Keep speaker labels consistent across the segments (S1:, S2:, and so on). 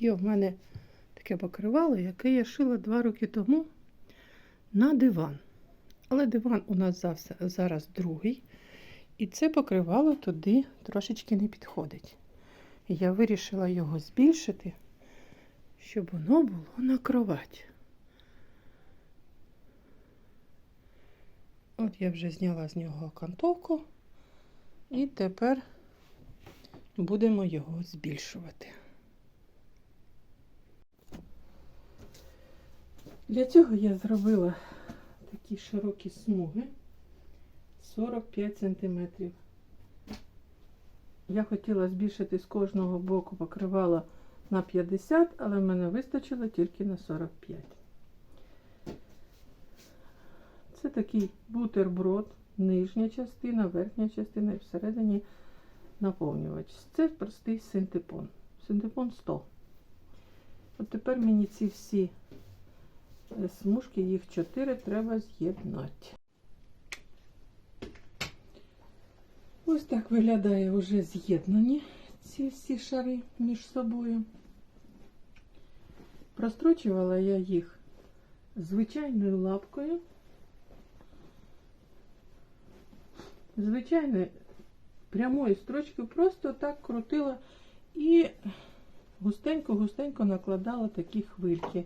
S1: Є в мене таке покривало, яке я шила два роки тому на диван. Але диван у нас зараз другий. І це покривало туди трошечки не підходить. Я вирішила його збільшити, щоб воно було на кровать. От я вже зняла з нього окантовку. І тепер будемо його збільшувати. Для цього я зробила такі широкі смуги 45 см. Я хотіла збільшити з кожного боку покривала на 50, але в мене вистачило тільки на 45. Це такий бутерброд, нижня частина, верхня частина і всередині наповнювач. Це простий синтепон. Синтепон 100. От тепер мені ці всі смужки, їх 4, треба з'єднати. Ось так виглядає вже з'єднані ці всі шари між собою. Прострочувала я їх звичайною лапкою. Звичайною прямою строчкою просто так крутила і густенько-густенько накладала такі хвильки.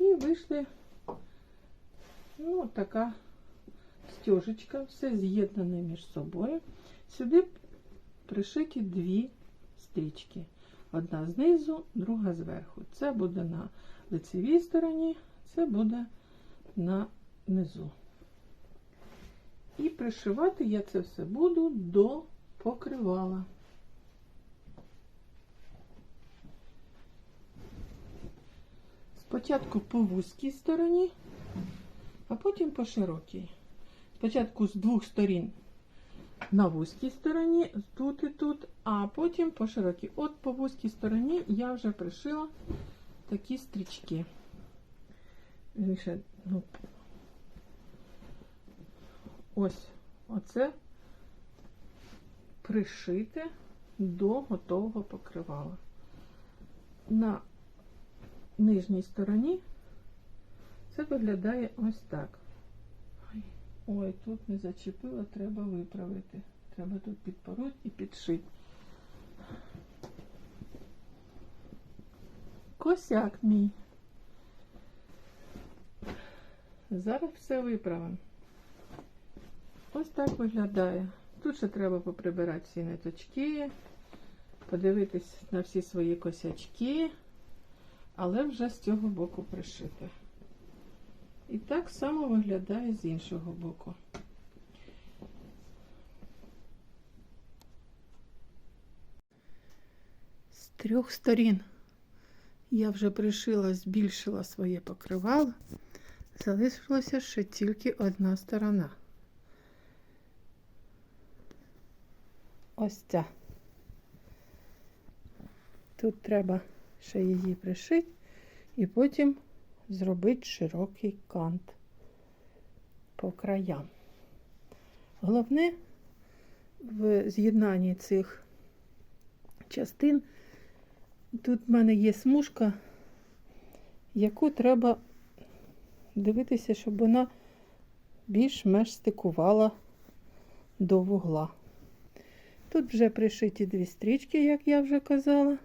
S1: І вийшли ну, от така стежечка, все з'єднане між собою. Сюди пришиті дві стрічки. Одна знизу, друга зверху. Це буде на лицевій стороні, це буде на низу. І пришивати я це все буду до покривала. Спочатку по вузькій стороні, а потім по широкій. Спочатку з двох сторін на вузькій стороні, тут і тут, а потім по широкій. От по вузькій стороні я вже пришила такі стрічки. Ну, ось оце пришите до готового покривала. На нижній стороні це виглядає ось так. Ой, тут не зачепила, треба виправити. Треба тут підпороть і підшити. Косяк мій. Зараз все виправимо. Ось так виглядає. Тут ще треба поприбирати всі ниточки, подивитись на всі свої косячки але вже з цього боку пришите. І так само виглядає з іншого боку. З трьох сторін я вже пришила, збільшила своє покривало. Залишилася ще тільки одна сторона. Ось ця. Тут треба ще її пришити і потім зробити широкий кант по краям. Головне в з'єднанні цих частин, тут в мене є смужка, яку треба дивитися, щоб вона більш-менш стикувала до вугла. Тут вже пришиті дві стрічки, як я вже казала.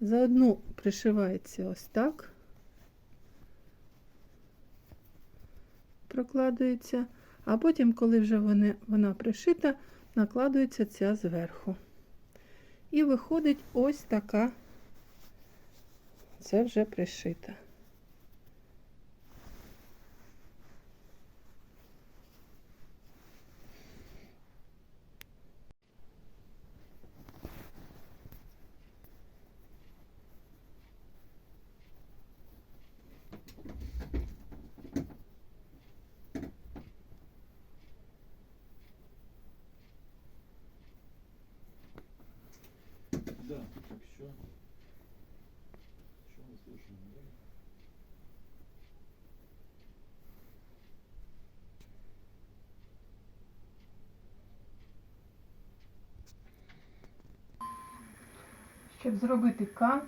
S1: За одну пришивається ось так, прокладується, а потім, коли вже вони, вона пришита, накладується ця зверху. І виходить ось така, це вже пришита.
S2: Что? Что мы слушаем?
S1: Щоб зробити кант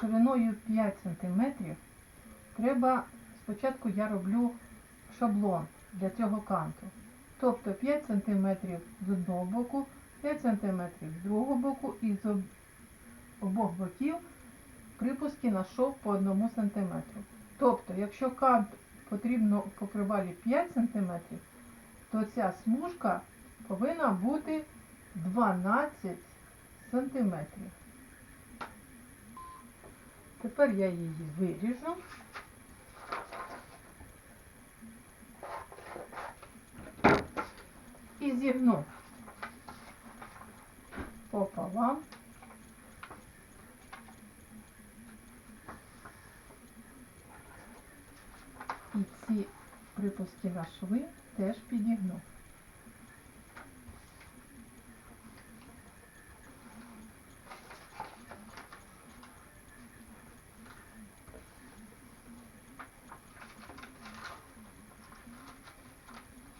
S1: шириною 5 см, треба спочатку я роблю шаблон для цього канту. Тобто 5 см з одного боку, 5 см з другого боку і з обох боків припуски на по 1 см. Тобто, якщо кант потрібно покривалі 5 см, то ця смужка повинна бути 12 сантиметрів. Тепер я її виріжу. І зігну пополам. І на шви теж підігну.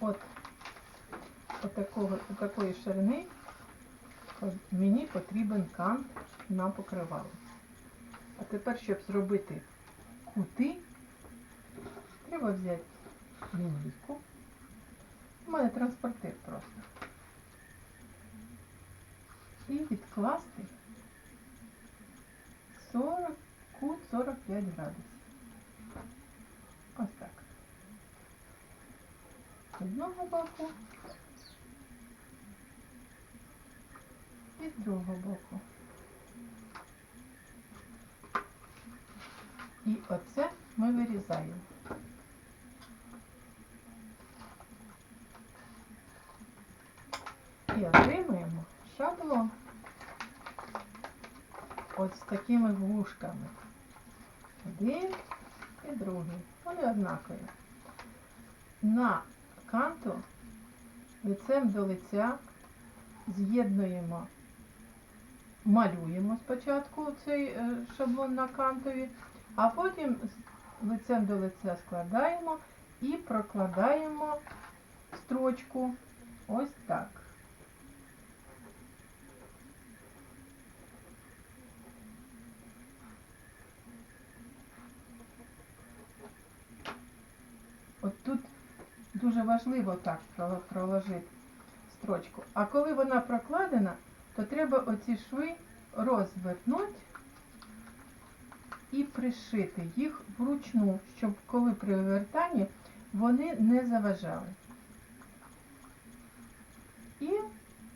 S1: От, от, такого, от такої ширини мені потрібен кант на покривало. А тепер, щоб зробити кути, треба взяти лінійку. У мене транспортир просто. І відкласти 40, кут 45 градусів. Ось так з одного боку і з другого боку. І оце ми вирізаємо. І отримуємо шаблон. Ось з такими вушками. Один і другий. Вони однакові на канту лицем до лиця з'єднуємо, малюємо спочатку цей е, шаблон на кантові, а потім лицем до лиця складаємо і прокладаємо строчку ось так. От тут дуже важливо так проложити строчку. А коли вона прокладена, то треба оці шви розвернути і пришити їх вручну, щоб коли при вивертанні вони не заважали. І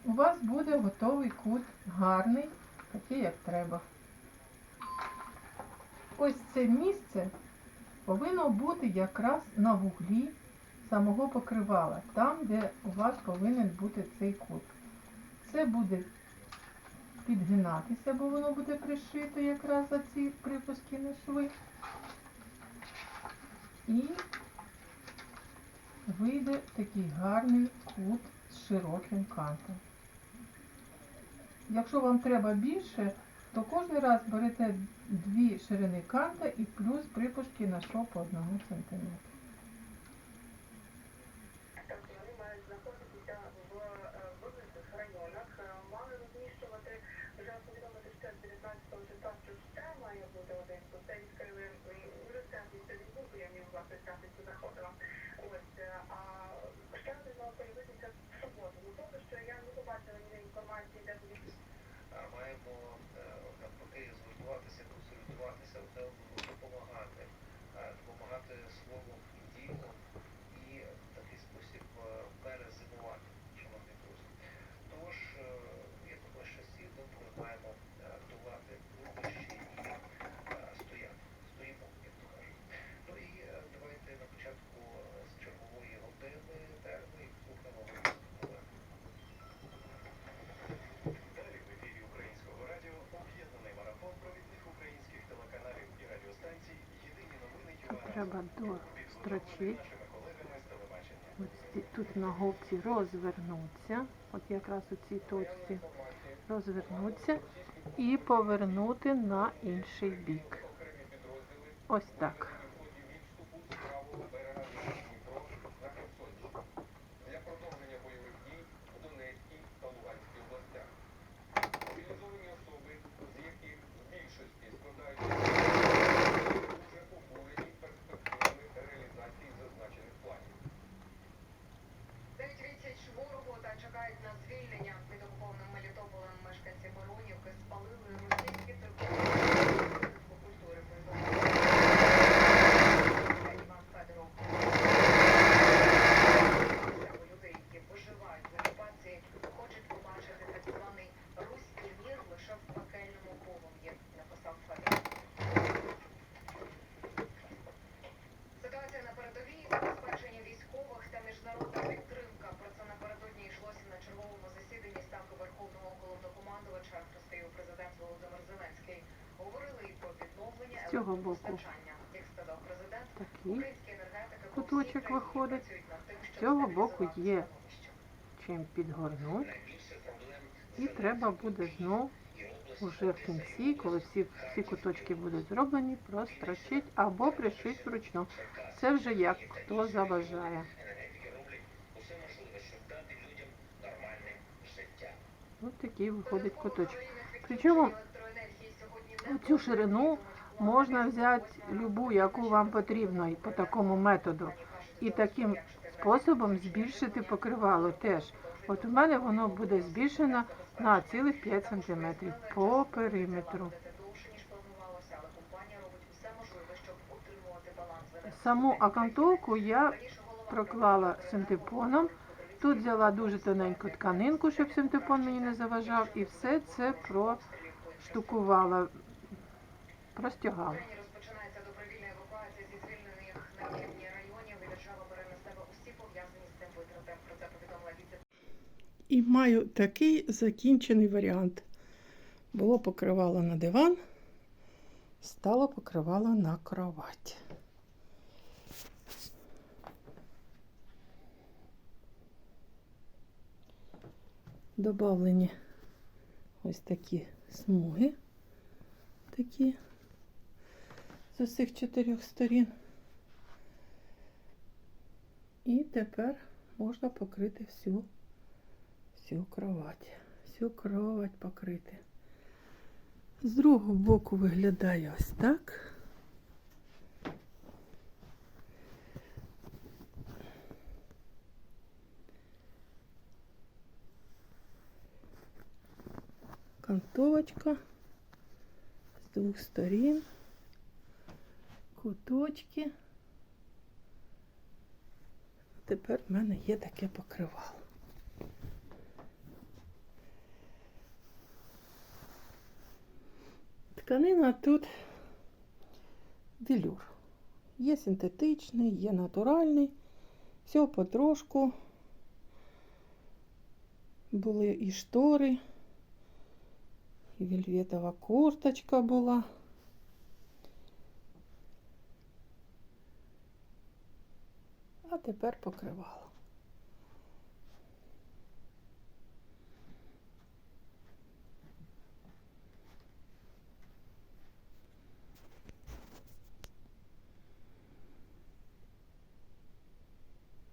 S1: у вас буде готовий кут гарний, такий як треба. Ось це місце повинно бути якраз на вуглі самого покривала, там, де у вас повинен бути цей кут. Це буде підгинатися, бо воно буде пришито якраз за ці припуски на шви. І вийде такий гарний кут з широким кантом. Якщо вам треба більше, то кожен раз берете дві ширини канта і плюс припуски на шов по 1 см.
S3: Тобто вони мають знаходитися в е, визначених районах, е, мали розміщувати, вже повідомити, що 19 числа що ще має бути один, бо це відкрили м, вже в центрі Стрільбуку, я мені власне в п'ятницю заходила. Ось, е, а ще один мав появитися в суботу. Ну, поки що я не побачила ніде інформації, де буде
S4: а маємо
S1: Треба
S5: до телебачення.
S1: Ось тут на голці розвернутися, От якраз у цій точці розвернутися і повернути на інший бік. Ось так.
S3: Звільнення під окупованим Мелітополем мешканці Боронівки спалили
S1: боку. Такий куточок виходить. З цього боку є. Чим підгорнути. І треба буде знов уже в кінці, коли всі, всі куточки будуть зроблені, прострочити або пришити вручну. Це вже як хто заважає. Ось такий виходить куточок. Причому Оцю ширину. Можна взяти любу, яку вам потрібно, по такому методу. І таким способом збільшити покривало теж. От у мене воно буде збільшено на цілих 5 см по периметру. Саму окантовку я проклала синтепоном. Тут взяла дуже тоненьку тканинку, щоб синтепон мені не заважав, і все це проштукувала,
S3: Україні розпочинається добровільна евакуація зі звільнених на півдні районів, і держава бере на себе усі пов'язані з цим витрати. Про це повідомила віце
S1: І маю такий закінчений варіант. Було покривало на диван, стало покривало на кровать. Добавлені ось такі смуги, такі з усіх чотирьох сторін. І тепер можна покрити всю всю кровать. Всю кровать покрити. З другого боку виглядає ось так. Кантовочка з двох сторін, куточки. Тепер в мене є таке покривало. Тканина тут велюр. Є синтетичний, є натуральний. Все потрошку. Були і штори, і вельветова курточка була. Тепер покривало.